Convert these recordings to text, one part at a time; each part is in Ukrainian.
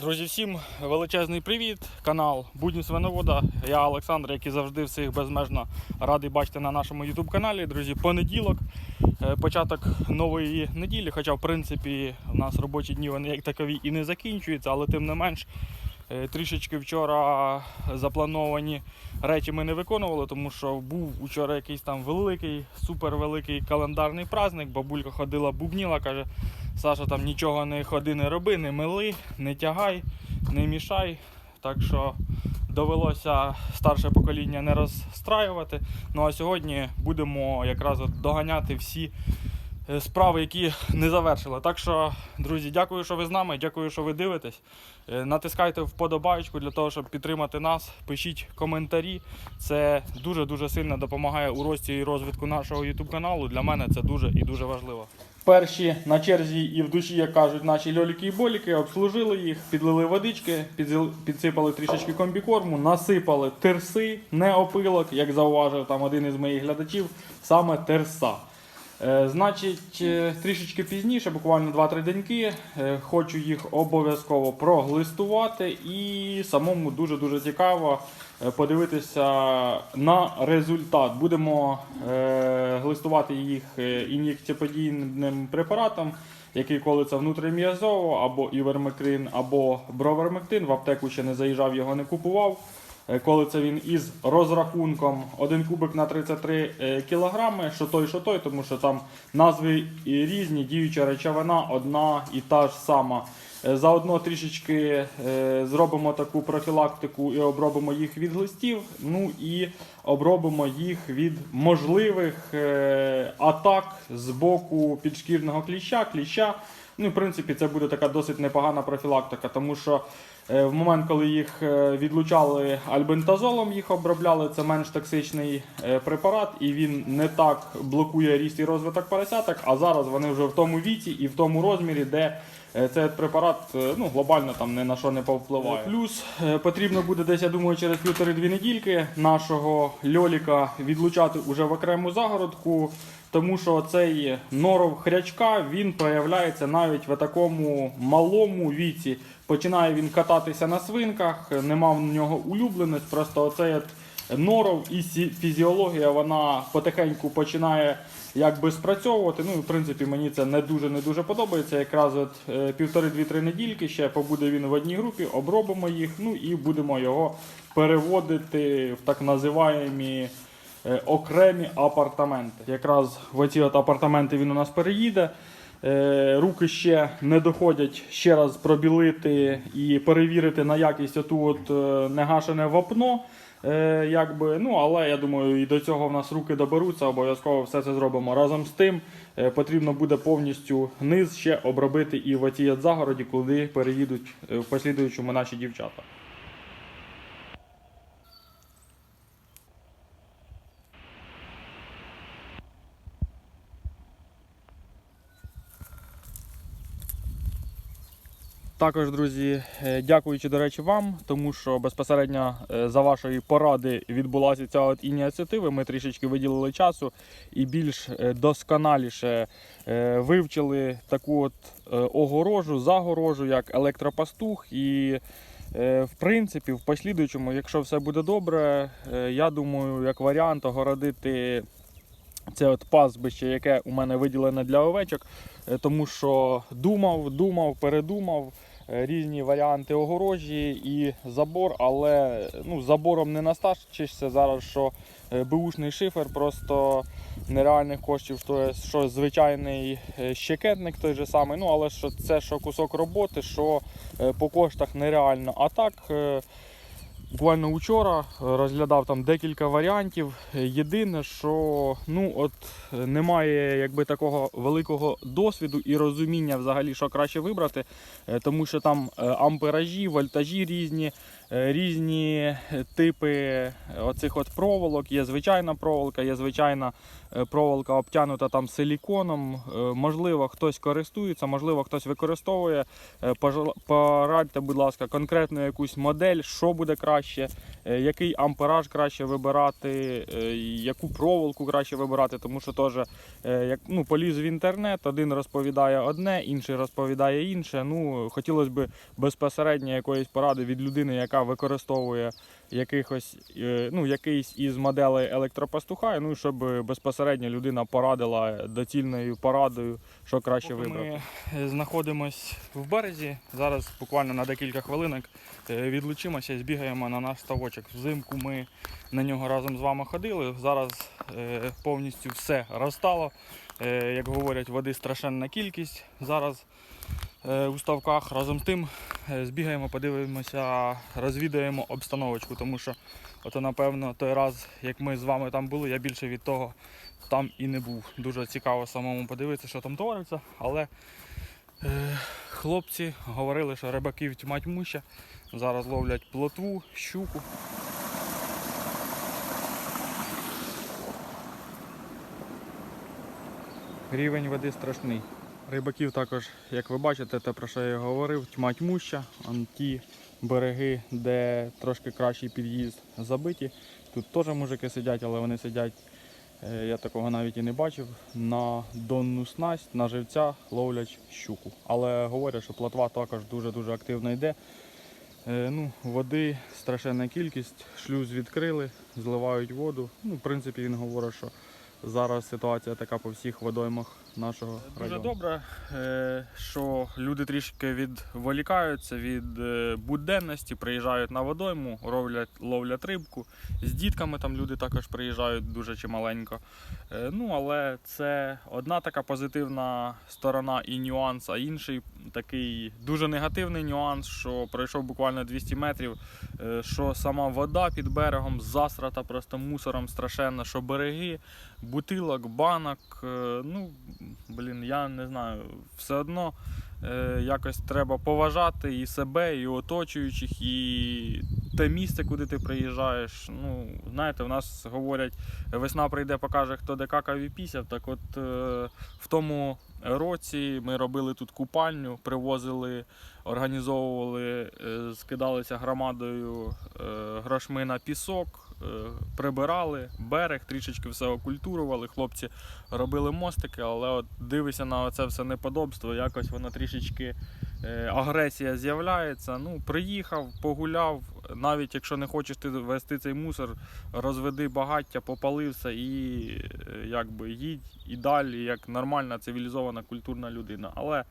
Друзі, всім величезний привіт! Канал Будні Свиновода. Я Олександр, який завжди всіх безмежно радий бачити на нашому YouTube каналі. Друзі, понеділок, е, початок нової неділі. Хоча, в принципі, у нас робочі дні вони як такові і не закінчуються, але тим не менш. е, Трішечки вчора заплановані речі ми не виконували, тому що був вчора якийсь там великий, супервеликий календарний праздник. Бабулька ходила, бубніла, каже, Саша, там нічого не ходи, не роби, не мили, не тягай, не мішай. Так що довелося старше покоління не розстраювати. Ну а сьогодні будемо якраз доганяти всі е, справи, які не завершили. Так що, друзі, дякую, що ви з нами, дякую, що ви дивитесь. Е, Натискайте вподобайку для того, щоб підтримати нас. Пишіть коментарі. Це дуже-дуже сильно допомагає у рості і розвитку нашого YouTube каналу. Для мене це дуже і дуже важливо. Перші на черзі і в душі, як кажуть, наші льоліки і боліки, обслужили їх, підлили водички, підсипали трішечки комбікорму, насипали терси, не опилок, як зауважив там один із моїх глядачів, саме терса. Е, значить, е, трішечки пізніше, буквально 2-3 деньки, е, хочу їх обов'язково проглистувати і самому дуже-дуже цікаво подивитися на результат. Будемо е, глистувати їх е, ін'єкціоподійним препаратом, який колиться внутрім'язово, або івермекрин, або бровермектин. В аптеку ще не заїжджав, його не купував. Е, Колиться він із розрахунком 1 кубик на 33 е, кілограми, що той, що той, тому що там назви різні, діюча речовина одна і та ж сама. Е, Заодно трішечки е, зробимо таку профілактику і обробимо їх від глистів, ну і обробимо їх від можливих е, атак з боку підшкірного кліща, кліща. Ну, в принципі, це буде така досить непогана профілактика, тому що в момент, коли їх відлучали альбентазолом, їх обробляли, це менш токсичний препарат, і він не так блокує ріст і розвиток поросяток, а зараз вони вже в тому віці і в тому розмірі, де цей препарат е, ну, глобально там ні на що не повпливає. Плюс е, потрібно буде десь, я думаю, через півтори-дві недільки нашого льоліка відлучати уже в окрему загородку. Тому що цей норов хрячка він проявляється навіть в такому малому віці. Починає він кататися на свинках, нема в нього улюбленість. Просто оцей норов і фізіологія вона потихеньку починає якби спрацьовувати. Ну в принципі мені це не дуже не дуже подобається. Якраз от е, півтори-дві-три недільки ще побуде він в одній групі, обробимо їх, ну і будемо його переводити в так називаємі е, окремі апартаменти. Якраз в оці от апартаменти він у нас переїде. Е, Руки ще не доходять ще раз пробілити і перевірити на якість оту от негашене вапно. Е, якби, ну, але я думаю, і до цього в нас руки доберуться, обов'язково все це зробимо. Разом з тим е, потрібно буде повністю низ ще обробити і в оцій загороді, куди переїдуть е, в послідуючому наші дівчата. Також, друзі, е, дякуючи, до речі, вам, тому що безпосередньо е, за вашої поради відбулася ця от ініціатива. Ми трішечки виділили часу і більш е, досконаліше вивчили таку от огорожу, загорожу, як електропастух. І в принципі, в послідуючому, якщо все буде добре, я думаю, як варіант огородити. Це от пастбище, яке у мене виділене для овечок, е, тому що думав, думав, передумав е, різні варіанти огорожі і забор, але ну, забором не настачишся зараз, що е, беушний шифер просто нереальних коштів, що, що звичайний щекетник той же самий, ну але що це що кусок роботи, що по коштах нереально. А так. Буквально вчора е, розглядав там декілька варіантів. Єдине, що ну от немає якби такого великого досвіду і розуміння взагалі, що краще вибрати, е, тому що там е, амперажі, вольтажі різні, різні типи оцих от проволок. Є звичайна проволока, є звичайна проволока обтянута там силіконом. Можливо, хтось користується, можливо, хтось використовує. Порадьте, будь ласка, конкретну якусь модель, що буде краще. Краще, е, який ампераж краще вибирати, е, яку проволоку краще вибирати, тому що теж е, як ну, поліз в інтернет, один розповідає одне, інший розповідає інше. Ну, хотілося б безпосередньо якоїсь поради від людини, яка використовує якихось, е, ну, якийсь із моделей електропастуха, ну, щоб безпосередньо людина порадила доцільною порадою, що краще вибрати. Ми знаходимось в березі. Зараз буквально на декілька хвилинок е, відлучимося збігаємо на наш ставочок. Взимку ми на нього разом з вами ходили. Зараз е, повністю все розстало. Е, Як говорять, води страшенна кількість зараз е, у ставках. Разом з тим е, збігаємо, подивимося, розвідаємо обстановочку, тому що ото, напевно, той раз, як ми з вами там були, я більше від того там і не був. Дуже цікаво самому подивитися, що там твориться, але е, хлопці говорили, що рибаків тьма тьмуща. Зараз ловлять плотву, щуку. Рівень води страшний. Рибаків також, як ви бачите, те про що я говорив, тьма тьмуща. Он ті береги, де трошки кращий під'їзд забиті. Тут теж мужики сидять, але вони сидять, е, я такого навіть і не бачив, на донну снасть, на живця ловлять щуку. Але говорять, що плотва також дуже-дуже активно йде. Е, Ну, води страшенна кількість, шлюз відкрили, зливають воду. Ну, в принципі, він говорить, що зараз ситуація така по всіх водоймах нашого Дуже району. добре, е, що люди трішки відволікаються від е, буденності, приїжджають на водойму, ровлять ловлять рибку. З дітками там люди також приїжджають дуже чималенько. Е, Ну, але це одна така позитивна сторона і нюанс, а інший такий дуже негативний нюанс, що пройшов буквально 200 метрів, е, що сама вода під берегом засрата просто мусором страшенно, що береги, бутилок, банок. е, Ну, блін, я не знаю, все одно якось треба поважати і себе, і оточуючих, і те місце, куди ти приїжджаєш. Ну, знаєте, в нас говорять, весна прийде, покаже, хто де какав і пісяв. Так от е, в тому році ми робили тут купальню, привозили, організовували, е, скидалися громадою е, грошми на пісок, е, прибирали берег, трішечки все окультурували. Хлопці робили мостики, але от дивишся на це все неподобство, якось воно трішечки е, агресія з'являється. Ну, приїхав, погуляв. Навіть якщо не хочеш ти вести цей мусор, розведи багаття, попалився і е, якби їдь і далі, як нормальна цивілізована культурна людина. Але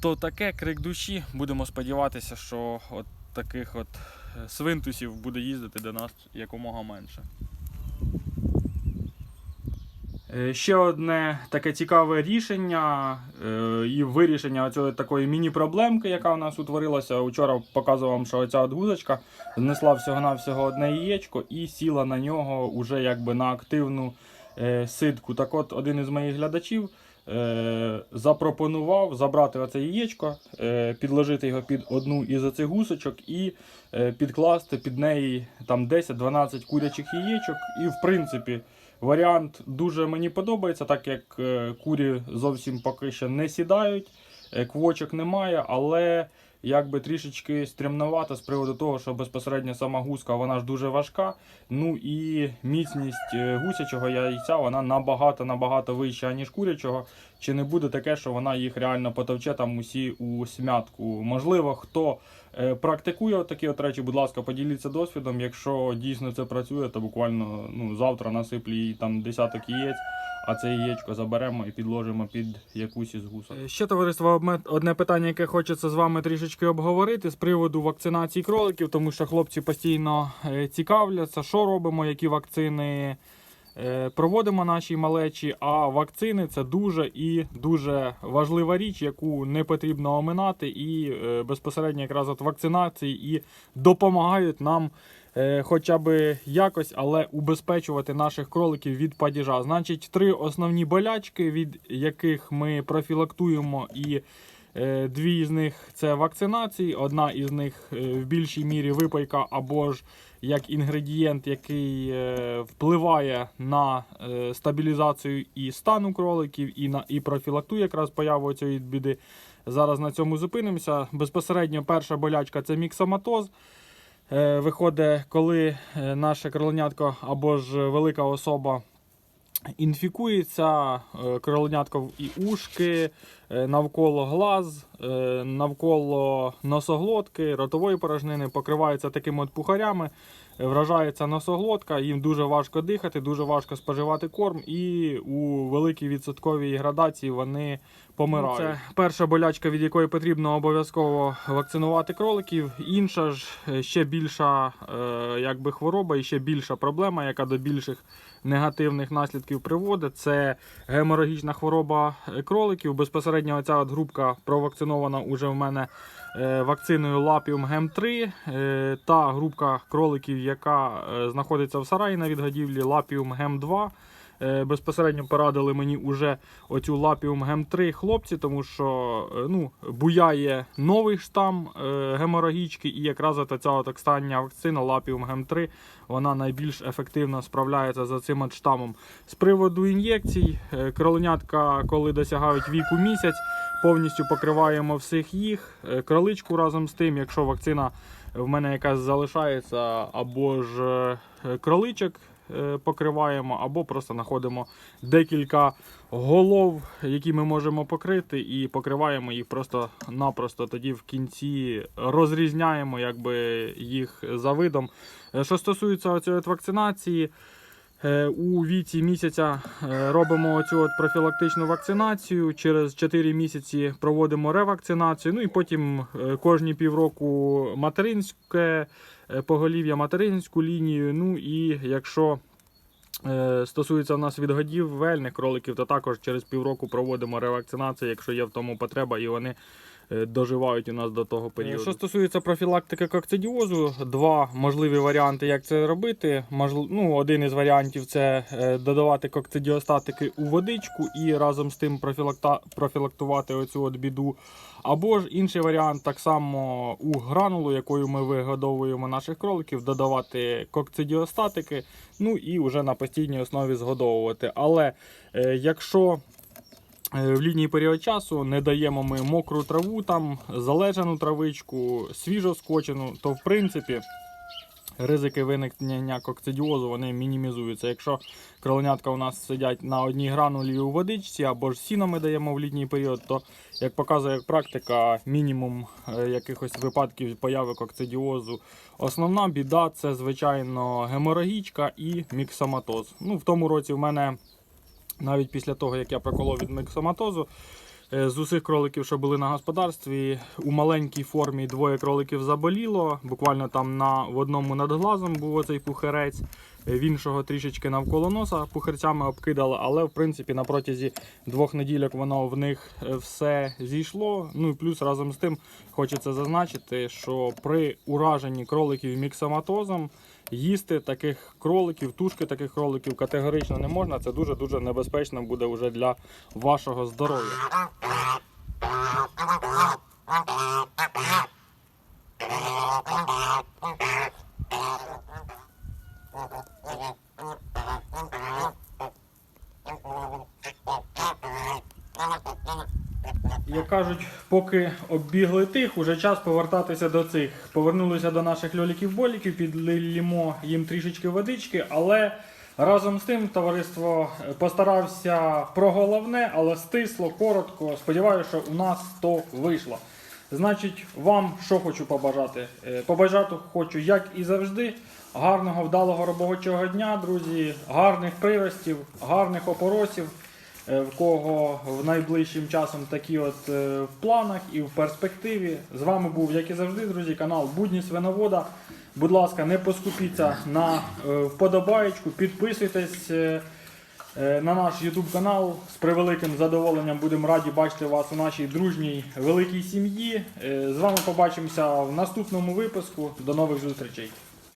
то таке крик душі. Будемо сподіватися, що от таких от е, свинтусів буде їздити до нас якомога менше. Е, Ще одне таке цікаве рішення е, і вирішення цієї такої міні-проблемки, яка у нас утворилася. Учора показував вам, що оця от гузочка знесла всього-навсього одне яєчко і сіла на нього уже якби на активну е, ситку. Так от один із моїх глядачів е, запропонував забрати оце яєчко, е, підложити його під одну із оцих гусочок і е, підкласти під неї там 10-12 курячих яєчок. І в принципі. Варіант дуже мені подобається, так як е, курі зовсім поки що не сідають, е, квочок немає, але якби трішечки стрімновато з приводу того, що безпосередньо сама гуска вона ж дуже важка. Ну і міцність е, гусячого яйця вона набагато набагато вища, ніж курячого. Чи не буде таке, що вона їх реально потовче там усі у смятку? Можливо, хто е, практикує такі от речі, будь ласка, поділіться досвідом. Якщо дійсно це працює, то буквально ну, завтра насиплю їй там десяток яєць, а це яєчко заберемо і підложимо під якусь із гусок. Е, Ще товариство, одне питання, яке хочеться з вами трішечки обговорити з приводу вакцинації кроликів, тому що хлопці постійно е, цікавляться, що робимо, які вакцини. е, Проводимо наші малечі, а вакцини це дуже і дуже важлива річ, яку не потрібно оминати, і е, безпосередньо якраз от вакцинації і допомагають нам хоча б якось, але убезпечувати наших кроликів від падіжа. Значить, три основні болячки, від яких ми профілактуємо і. Е, Дві з них це вакцинації, одна із них е, в більшій мірі випайка або ж як інгредієнт, який е, впливає на стабілізацію і стану кроликів, і на і профілактує якраз появу цієї біди. Зараз на цьому зупинимося. Безпосередньо перша болячка це міксоматоз. виходить, коли наше кроленятко або ж велика особа інфікується, е, і ушки, е, навколо глаз, е, навколо носоглотки, ротової порожнини покриваються такими от пухарями, вражається носоглотка, їм дуже важко дихати, дуже важко споживати корм, і у великій відсотковій градації вони помирають. Це перша болячка, від якої потрібно обов'язково вакцинувати кроликів. Інша ж е, ще більша е, якби хвороба і ще більша проблема, яка до більших негативних наслідків приводить. Це геморагічна хвороба е, кроликів. Безпосередньо ця от групка провакцинована уже в мене е, вакциною Лапіум Гем 3 е, та групка кроликів, яка е, знаходиться в сараї на відгодівлі Лапіум Гем 2. Е, Безпосередньо порадили мені уже оцю Лапіум Гем 3 хлопці, тому що е, ну, буяє новий штам е, геморагічки, і якраз ця от остання вакцина Лапіум Гем 3 вона найбільш ефективно справляється за цим штамом. З приводу ін'єкцій, кроленятка, коли досягають віку місяць, повністю покриваємо всіх їх. Кроличку разом з тим, якщо вакцина в мене якась залишається, або ж кроличок покриваємо, або просто знаходимо декілька голов, які ми можемо покрити, і покриваємо їх просто-напросто. Тоді в кінці розрізняємо якби, їх за видом. Е, Що стосується цієї вакцинації, е, у віці місяця е, робимо цю профілактичну вакцинацію. Через 4 місяці проводимо ревакцинацію. Ну і потім е, кожні півроку материнське е, поголів'я, материнську лінію. Ну і якщо е, стосується в нас відгодів вельних кроликів, то також через півроку проводимо ревакцинацію, якщо є в тому потреба, і вони е, доживають у нас до того періоду. Що стосується профілактики кокцидіозу, два можливі варіанти, як це робити. Ну, один із варіантів це е, додавати кокцидіостатики у водичку і разом з тим профілакта... профілактувати оцю от біду. Або ж інший варіант, так само у гранулу, якою ми вигодовуємо наших кроликів, додавати кокцидіостатики, ну і вже на постійній основі згодовувати. Але е, якщо е, в літній період часу не даємо ми мокру траву, там залежану травичку, свіжо скочену, то в принципі ризики виникнення кокцидіозу вони мінімізуються. Якщо кроленятка у нас сидять на одній гранулі у водичці або ж сіно ми даємо в літній період, то як показує практика, мінімум е, якихось випадків появи кокцидіозу. Основна біда це звичайно геморагічка і міксоматоз. Ну, в тому році в мене навіть після того, як я проколов від миксоматозу, е, з усіх кроликів, що були на господарстві, у маленькій формі двоє кроликів заболіло. Буквально там на, в одному над глазом був оцей пухирець, е, в іншого трішечки навколо носа пухирцями обкидали, але в принципі на протязі двох неділях воно в них е, все зійшло. Ну і плюс разом з тим хочеться зазначити, що при ураженні кроликів міксоматозом їсти таких кроликів, тушки таких кроликів категорично не можна. Це дуже-дуже небезпечно буде вже для вашого здоров'я. Як кажуть, поки оббігли тих, уже час повертатися до цих. Повернулися до наших льоліків-боліків, підлимо їм трішечки водички, але разом з тим товариство е, постарався про головне, але стисло, коротко. Сподіваюся, що у нас то вийшло. Значить, вам що хочу побажати? Е, Побажати хочу, як і завжди, гарного, вдалого робочого дня, друзі, гарних приростів, гарних опоросів. Е, в кого в найближчим часом такі от е, в планах і в перспективі. З вами був, як і завжди, друзі, канал Будні Свиновода. Будь ласка, не поскупіться на е, вподобаєчку, підписуйтесь на наш YouTube канал. З превеликим задоволенням будемо раді бачити вас у нашій дружній великій сім'ї. З вами побачимося в наступному випуску. До нових зустрічей.